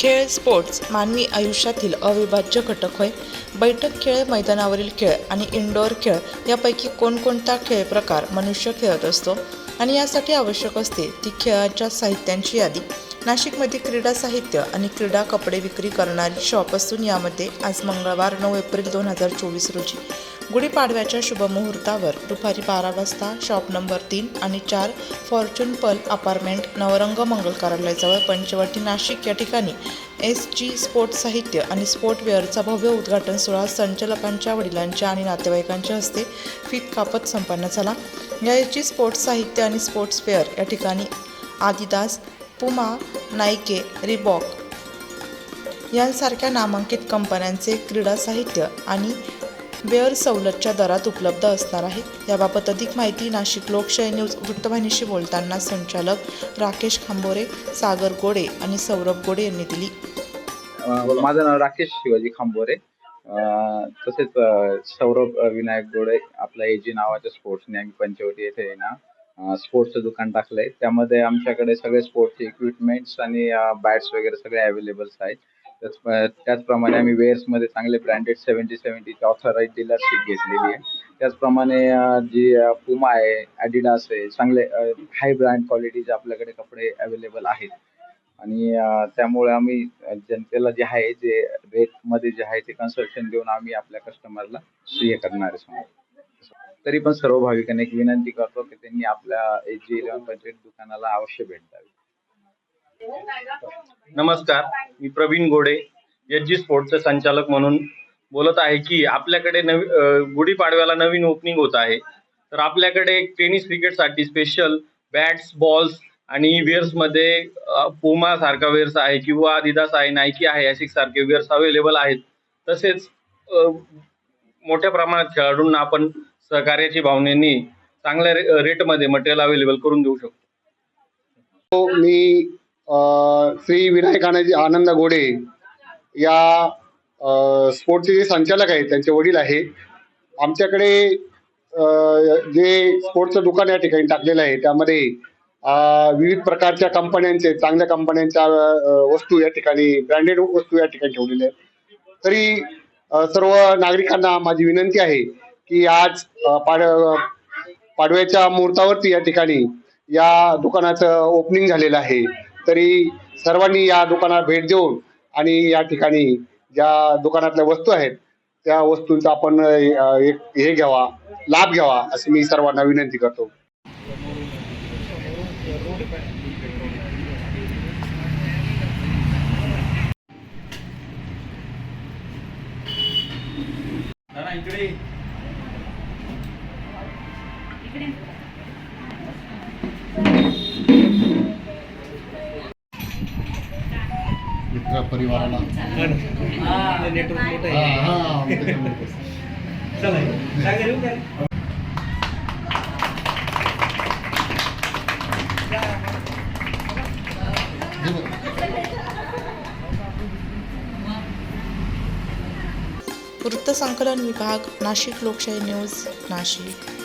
खेळ स्पोर्ट्स मानवी आयुष्यातील अविभाज्य घटक होय. बैठक खेळ मैदानावरील खेळ आणि इंडोअर खेळ यापैकी कोणकोणता खेळ प्रकार मनुष्य खेळत असतो आणि यासाठी आवश्यक असते ती खेळाच्या साहित्यांची यादी. नाशिकमध्ये क्रीडा साहित्य आणि क्रीडा कपडे विक्री करणारी शॉप असून यामध्ये आज मंगळवार नऊ एप्रिल दोन हजार चोवीस रोजी गुढीपाडव्याच्या शुभमुहूर्तावर दुपारी बारा वाजता शॉप नंबर तीन आणि चार फॉर्च्यून पल अपार्टमेंट नवरंग मंगल कार्यालयाजवळ पंचवटी नाशिक या ठिकाणी एस जी स्पोर्ट्स साहित्य आणि स्पोर्टवेअरचा भव्य उद्घाटन सोहळा संचालकांच्या वडिलांच्या आणि नातेवाईकांच्या हस्ते फीत कापत संपन्न झाला. या एस जी स्पोर्ट्स साहित्य आणि स्पोर्ट्सवेअर या ठिकाणी आदिदास पुमा नायके रिबॉक यांसारख्या नामांकित कंपन्यांचे क्रीडा साहित्य आणि वेअर सवलतच्या दरात उपलब्ध असणार आहे. याबाबत अधिक माहिती नाशिक लोकशाही न्यूज वृत्तवाहिनीशी बोलताना संचालक राकेश खांबोरे सागर गोडे आणि सौरभ गोडे यांनी दिली. माझं नाव राकेश शिवाजी खांबोरे. तसेच सौरभ विनायक गोडे आपला एजी नावाच्या स्पोर्ट्सने आम्ही पंचवटी येथे आहे ना स्पोर्ट्सचं दुकान टाकलंय. त्यामध्ये आमच्याकडे सगळे स्पोर्ट्सचे इक्विपमेंट्स आणि बॅट्स वगैरे सगळे अवेलेबल्स आहेत. त्याच त्याचप्रमाणे आम्ही वेअर्समध्ये चांगले ब्रँडेड सेवन्टी सेवन्टीची ऑथराईज डीलरशिप घेतलेली आहे. त्याचप्रमाणे जी पुमा आहे ॲडिडास आहे चांगले हाय ब्रँड क्वालिटीचे आपल्याकडे कपडे अवेलेबल आहेत. आणि त्यामुळे आम्ही जनतेला जे आहे जे रेटमध्ये जे आहे ते कन्सल्शन देऊन आम्ही आपल्या कस्टमरला हे करणार आहे समोर. तरी पण सर्व भाविकांना एक विनंती करतो की त्यांनी आपल्या एच जी इलेव्हन पंचायत दुकानाला अवश्य भेट द्यावी. नमस्कार मी प्रवीण गोडे एच जी स्पोर्टचे संचालक म्हणून बोलत आहे की आपल्याकडे नवी गुढीपाडव्याला नवीन ओपनिंग होत आहे. तर आपल्याकडे टेनिस क्रिकेटसाठी स्पेशल बॅट्स बॉल्स आणि वेअर्समध्ये पुमा सारखा वेअर्स आहे किंवा दिदास आहे नायकी आहे असिक सारखे वेअर्स अवेलेबल आहेत. तसेच मोठ्या प्रमाणात खेळाडूंना आपण सहकार्याची भावनेने चांगल्या रेटमध्ये मटेरियल अवेलेबल करून देऊ शकतो. हो, मी श्री विनायक आनंद आनंद गोडे या स्पोर्टचे जे संचालक आहेत त्यांचे वडील आहे. आमच्याकडे जे स्पोर्टचं दुकान या ठिकाणी टाकलेलं आहे त्यामध्ये विविध प्रकारच्या कंपन्यांचे चांगल्या कंपन्यांच्या वस्तू या ठिकाणी ब्रँडेड वस्तू या ठिकाणी ठेवलेल्या आहेत. तरी सर्व नागरिकांना माझी विनंती आहे की आज पाड पाडव्याच्या मुहूर्तावरती या ठिकाणी या दुकानाचं ओपनिंग झालेलं आहे. तरी सर्वांनी या दुकानाला भेट देऊन आणि या ठिकाणी ज्या दुकानातल्या वस्तू आहेत त्या वस्तूंचा आपण एक हे घ्यावा लाभ घ्यावा अशी मी सर्वांना विनंती करतो. मित्र परिवाराला. वृत्तसंकलन विभाग नाशिक लोकशाही न्यूज नाशिक.